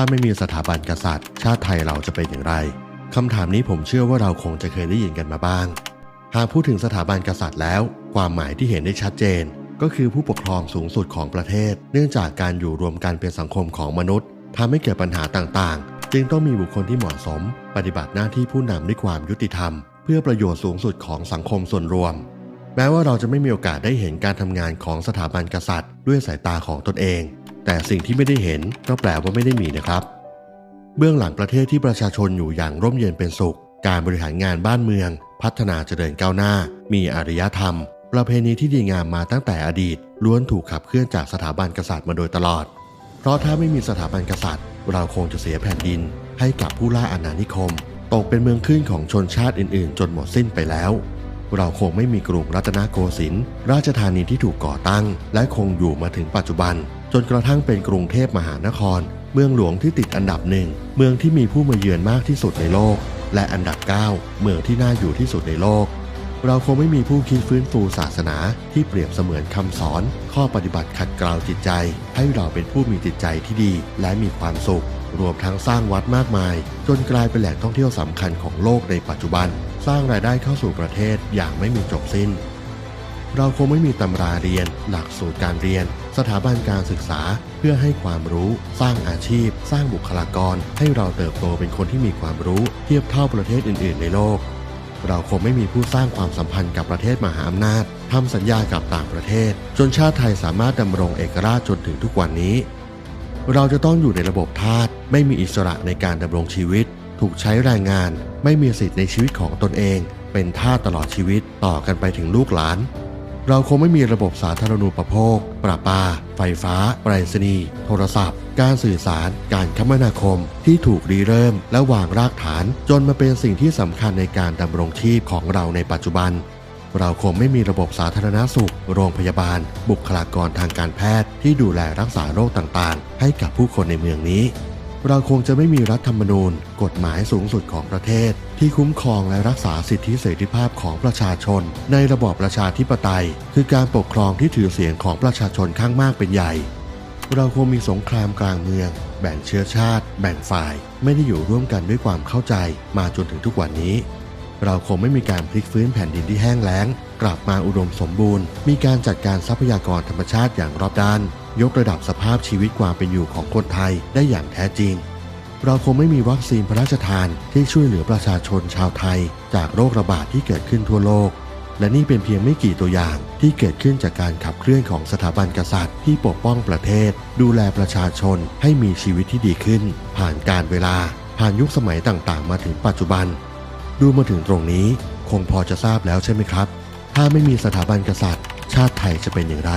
ถ้าไม่มีสถาบันกษัตริย์ ชาติไทยเราจะเป็นอย่างไรคำถามนี้ผมเชื่อว่าเราคงจะเคยได้ยินกันมาบ้าง หากพูดถึงสถาบันกษัตริย์แล้ว ความหมายที่เห็นได้ชัดเจน ก็คือผู้ปกครองสูงสุดของประเทศ เนื่องจากการอยู่รวมกันเป็นสังคมของมนุษย์ทำให้เกิดปัญหาต่างๆ จึงต้องมีบุคคลที่เหมาะสม ปฏิบัติหน้าที่ผู้นำด้วยความยุติธรรม เพื่อประโยชน์สูงสุดของสังคมส่วนรวม แม้ว่าเราจะไม่มีโอกาสได้เห็นการทำงานของสถาบันกษัตริย์ ด้วยสายตาของตนเอง แต่สิ่งที่ไม่ได้เห็นก็แปลว่าไม่ได้มีนะครับ เบื้องหลังประเทศที่ประชาชนอยู่อย่างร่มเย็นเป็นสุข การบริหารงานบ้านเมือง พัฒนาเจริญก้าวหน้า มีอารยธรรม ประเพณีที่ดีงามมาตั้งแต่อดีต ล้วนถูกขับเคลื่อนจากสถาบันกษัตริย์มาโดยตลอด เพราะถ้าไม่มีสถาบันกษัตริย์ เราคงจะเสียแผ่นดิน ให้กับผู้ล่าอาณานิคม ตกเป็นเมืองขึ้นของชนชาติอื่น ๆ จนหมดสิ้นไปแล้ว เราคงไม่มีกรุงรัตนโกสินทร์ราชธานีที่ถูกก่อตั้ง และคงอยู่มาถึงปัจจุบัน จนกระทั่งเป็นกรุงเทพมหานคร เมืองหลวงที่ติดอันดับหนึ่งเมืองที่มีผู้มาเยือนมากที่สุดในโลก และอันดับ 9 เมืองที่น่าอยู่ที่สุดในโลก เราคงไม่มีผู้คิดฟื้นฟูศาสนาที่เปรียบเสมือนคำสอน ข้อปฏิบัติขัดเกลาจิตใจ ให้เราเป็นผู้มีจิตใจที่ดีและมีความสุข รวมทั้งสร้างวัดมากมาย จนกลายเป็นแหล่งท่องเที่ยวสำคัญของโลกในปัจจุบัน สร้างรายได้เข้าสู่ประเทศอย่างไม่มีจบสิ้น เราคงไม่มีตำราเรียน หลักสูตรการเรียน สถาบันการศึกษา เพื่อให้ความรู้ สร้างอาชีพ สร้างบุคลากร ให้เราเติบโตเป็นคนที่มีความรู้ เทียบเท่าประเทศอื่น ๆ ในโลกเราคงไม่มีผู้สร้างความสัมพันธ์กับประเทศมหาอำนาจทำสัญญากับต่างประเทศ จนชาติไทยสามารถดำรงเอกราชจนถึงทุกวันนี้ เราจะต้องอยู่ในระบบทาสไม่มีอิสระในการดำรงชีวิต ถูกใช้แรงงาน ไม่มีสิทธิ์ในชีวิตของตนเอง เป็นทาสตลอดชีวิตต่อกันไปถึงลูกหลาน เราคงไม่มีระบบสาธารณูปโภค ประปา ไฟฟ้า ไปรษณีย์โทรศัพท์ การสื่อสาร การคมนาคม ที่ถูกรีเริ่ม และวางรากฐาน จนมาเป็นสิ่งที่สำคัญในการดำรงชีพของเราในปัจจุบัน เราคงไม่มีระบบสาธารณสุข โรงพยาบาล บุคลากรทางการแพทย์ ที่ดูแลรักษาโรคต่างๆ ให้กับผู้คนในเมืองนี้ เราคงจะไม่มีรัฐธรรมนูญ กฎหมายสูงสุดของประเทศ ที่คุ้มครองและรักษาสิทธิเสรีภาพของประชาชน ในระบอบประชาธิปไตย คือการปกครองที่ถือเสียงของประชาชนข้างมากเป็นใหญ่ เราคงมีสงครามกลางเมือง แบ่งเชื้อชาติ แบ่งฝ่าย ไม่ได้อยู่ร่วมกันด้วยความเข้าใจมาจนถึงทุกวันนี้ เราคงไม่มีการพลิกฟื้นแผ่นดินที่แห้งแล้ง กลับมาอุดมสมบูรณ์ มีการจัดการทรัพยากรธรรมชาติอย่างรอบด้าน ยกระดับสภาพชีวิตความเป็นอยู่ของคนไทยได้อย่างแท้จริง เราคงไม่มีวัคซีนพระราชทานที่ช่วยเหลือประชาชนชาวไทย จากโรคระบาดที่เกิดขึ้นทั่วโลก และนี่เป็นเพียงไม่กี่ตัวอย่างที่เกิดขึ้นจากการขับเคลื่อนของสถาบันกษัตริย์ ที่ปกป้องประเทศ ดูแลประชาชนให้มีชีวิตที่ดีขึ้น ผ่านการเวลา ผ่านยุคสมัยต่างๆ มาถึงปัจจุบัน ดูมาถึงตรงนี้คงพอจะทราบแล้วใช่ไหมครับ ถ้าไม่มีสถาบันกษัตริย์ ชาติไทยจะเป็นอย่างไร